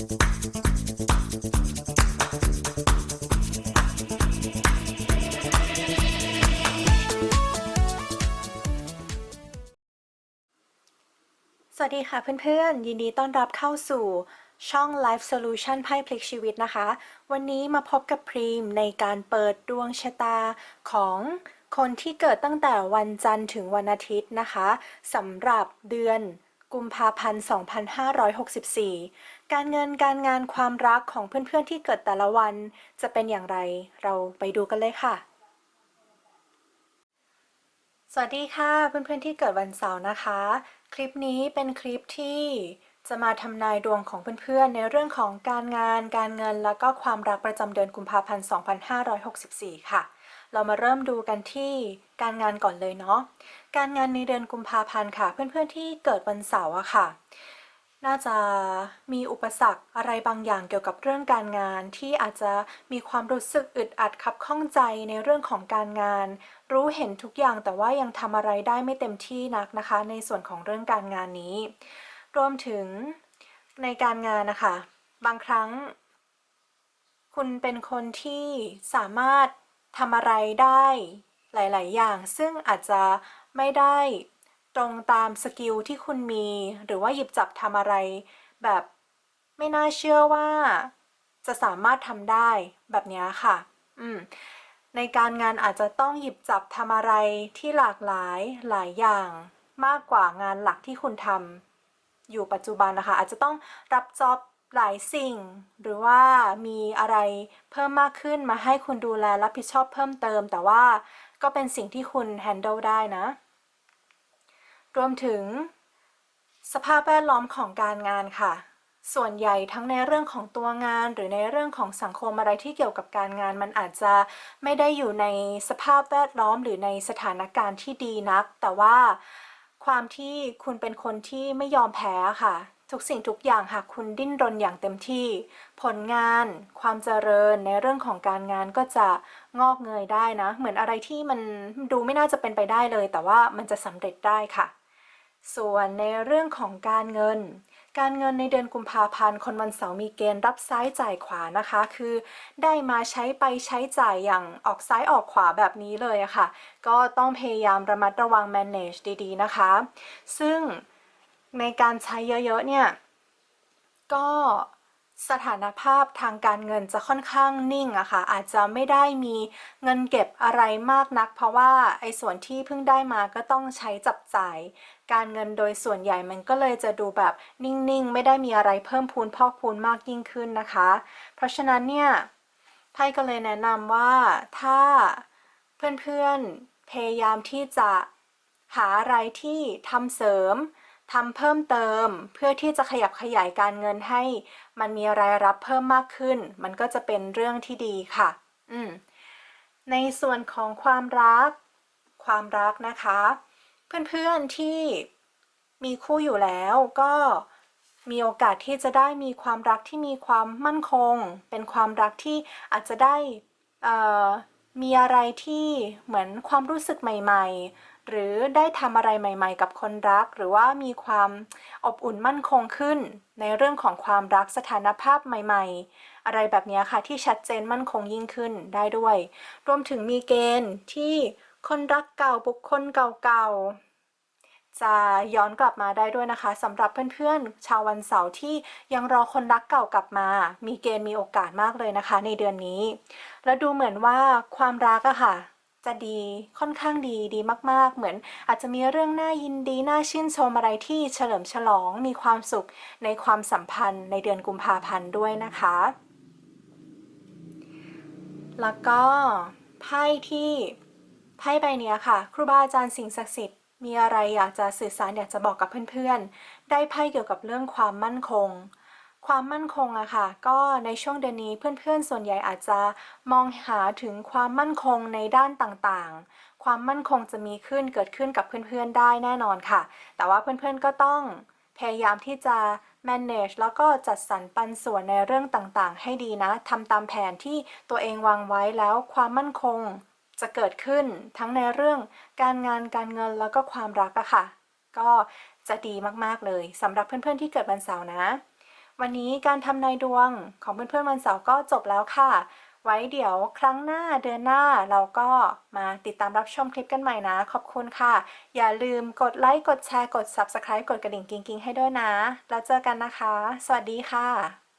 สวัสดีค่ะเพื่อนๆ ยินดีต้อนรับเข้าสู่ช่อง Life Solution ไพ่พลิกชีวิตนะคะ วันนี้มาพบกับพรีมในการเปิดดวงชะตาของคนที่เกิดตั้งแต่วันจันทร์ถึงวันอาทิตย์นะคะสำหรับเดือน กุมภาพันธ์ 2564 การเงินการงานความรักของเพื่อนๆที่เกิดแต่ละวันจะเป็นอย่างไร เราไปดูกันเลยค่ะ สวัสดีค่ะเพื่อนๆที่เกิดวันเสาร์นะคะ คลิปนี้เป็นคลิปที่ จะมาทำนายดวงของเพื่อนๆ ในเรื่องของการงาน การเงิน แล้วก็ความรักประจำเดือนกุมภาพันธ์ 2564 ค่ะ เรามาเริ่มดูกันที่การงานก่อนเลยเนาะ การงานในเดือนกุมภาพันธ์ค่ะ เพื่อนๆ ที่เกิดวันเสาร์อะค่ะ น่าจะมีอุปสรรคอะไรบางอย่างเกี่ยวกับเรื่องการงานที่อาจจะมีความรู้สึกอึดอัดขับข้องใจในเรื่องของการงาน รู้เห็นทุกอย่างแต่ว่ายังทำอะไรได้ไม่เต็มที่นักนะคะ ในส่วนของเรื่องการงานนี้ รวมถึงในการงานนะคะ บางครั้ง คุณเป็นคนที่สามารถทำอะไรได้หลาย ๆ อย่าง ซึ่งอาจจะไม่ได้ตรงตามสกิลที่คุณมี หรือว่าหยิบจับทำอะไร แบบไม่น่าเชื่อว่าจะสามารถทำได้แบบนี้ค่ะ อืม ในการงานอาจจะต้องหยิบจับทำอะไรที่หลากหลายหลายอย่างมากกว่างานหลักที่คุณทำ อยู่ปัจจุบันนะคะ อาจจะต้องรับจ็อบหลายสิ่ง หรือว่ามีอะไรเพิ่มมากขึ้นมาให้คุณดูแลรับผิดชอบเพิ่มเติม แต่ว่าก็เป็นสิ่งที่คุณ handle ได้นะ รวมถึง สภาพแวดล้อมของการงานค่ะ ส่วนใหญ่ทั้งในเรื่องของตัวงาน หรือในเรื่องของสังคมอะไรที่เกี่ยวกับการงาน มันอาจจะไม่ได้อยู่ในสภาพแวดล้อมหรือในสถานการณ์ที่ดีนัก แต่ว่า ความที่คุณเป็นคนที่ไม่ยอมแพ้ค่ะ ทุกสิ่งทุกอย่างหากคุณดิ้นรนอย่างเต็มที่ ผลงาน ความเจริญในเรื่องของการงานก็จะงอกเงยได้นะ เหมือนอะไรที่มันดูไม่น่าจะเป็นไปได้เลย แต่ว่ามันจะสำเร็จได้ค่ะ ส่วนในเรื่องของการเงิน การเงินในเดือนกุมภาพันธ์คนวันเสาร์มีเกณฑ์รับซ้ายจ่ายขวานะคะ คือได้มาใช้ไปใช้จ่ายอย่างออกซ้ายออกขวาแบบนี้เลยอะค่ะ ก็ต้องพยายามระมัดระวัง manage ดีๆนะคะ ซึ่งในการใช้เยอะๆเนี่ย ก็ สถานภาพทางการเงินจะค่อนข้างนิ่งอะค่ะอาจจะไม่ได้มีเงินเก็บอะไรมากนัก เพราะว่าไอ้ส่วนที่เพิ่งได้มาก็ต้องใช้จับจ่าย การเงินโดยส่วนใหญ่มันก็เลยจะดูแบบนิ่งๆ ไม่ได้มีอะไรเพิ่มพูนพอกพูนมากยิ่งขึ้นนะคะ เพราะฉะนั้นเนี่ยไพ่ก็เลยแนะนำว่าถ้าเพื่อนๆพยายามที่จะหาอะไรที่ทำเสริม ทำเพิ่มเติมเพื่อที่จะขยับขยายการเงินให้ มันมีรายรับเพิ่มมากขึ้น มันก็จะเป็นเรื่องที่ดีค่ะ อืมในส่วนของความรัก ความรักนะคะ เพื่อนๆที่มีคู่อยู่แล้วก็มีโอกาสที่จะได้มีความรักที่มีความมั่นคง เป็นความรักที่อาจจะได้มีอะไรที่เหมือนความรู้สึกใหม่ ๆ หรือได้ทำอะไรใหม่ๆ กับคนรัก หรือว่ามีความอบอุ่นมั่นคงขึ้น ในเรื่องของความรักสถานภาพใหม่ ๆ อะไรแบบนี้ค่ะที่ชัดเจนมั่นคงยิ่งขึ้นได้ด้วย รวมถึงมีเกณฑ์ที่คนรักเก่าบุคคลเก่าๆ จะย้อนกลับมาได้ด้วยนะคะสำหรับเพื่อนๆ ชาววันเสาร์ที่ยังรอคนรักเก่ากลับมา มีเกณฑ์มีโอกาสมากเลยนะคะ ในเดือนนี้ แล้วดูเหมือนว่าความรักอะค่ะ จะดีค่อนข้างดีดีมาก ๆ เหมือนอาจจะมีเรื่องน่ายินดีน่าชื่นชมอะไรที่เฉลิมฉลองมีความสุขในความสัมพันธ์ในเดือนกุมภาพันธ์ด้วยนะคะ แล้วก็ไพ่ที่ไพ่ใบนี้ค่ะ ครูบาอาจารย์สิ่งศักดิ์สิทธิ์มีอะไรอยากจะสื่อสารอยากจะบอกกับเพื่อนๆ ได้ไพ่เกี่ยวกับเรื่องความมั่นคง ความมั่นคงอะค่ะ ก็ในช่วงเดือนนี้เพื่อนๆ ส่วนใหญ่อาจจะมองหาถึงความมั่นคงในด้านต่างๆ ความมั่นคงจะมีขึ้นเกิดขึ้นกับเพื่อนๆ ได้แน่นอนค่ะ แต่ว่าเพื่อนๆ ก็ต้องพยายามที่จะ manage แล้วก็จัดสรรปันส่วนในเรื่องต่างๆ ให้ดีนะ ทำตามแผนที่ตัวเองวางไว้แล้วความมั่นคงจะเกิดขึ้นทั้งในเรื่องการงานการเงินแล้วก็ความรักอะค่ะ ก็จะดีมากๆเลยสำหรับเพื่อนๆ ที่เกิดวันเสาร์นะ วันนี้การทำนายดวงของเพื่อนๆวันเสาร์ก็จบแล้วค่ะ ไว้เดี๋ยวครั้งหน้าเดือนหน้าเราก็มาติดตามรับชมคลิปกันใหม่นะ ขอบคุณค่ะ อย่าลืมกดไลค์กดแชร์กด Subscribe กดกระดิ่งกิ๊งๆให้ด้วยนะ แล้วเจอกันนะคะ สวัสดีค่ะ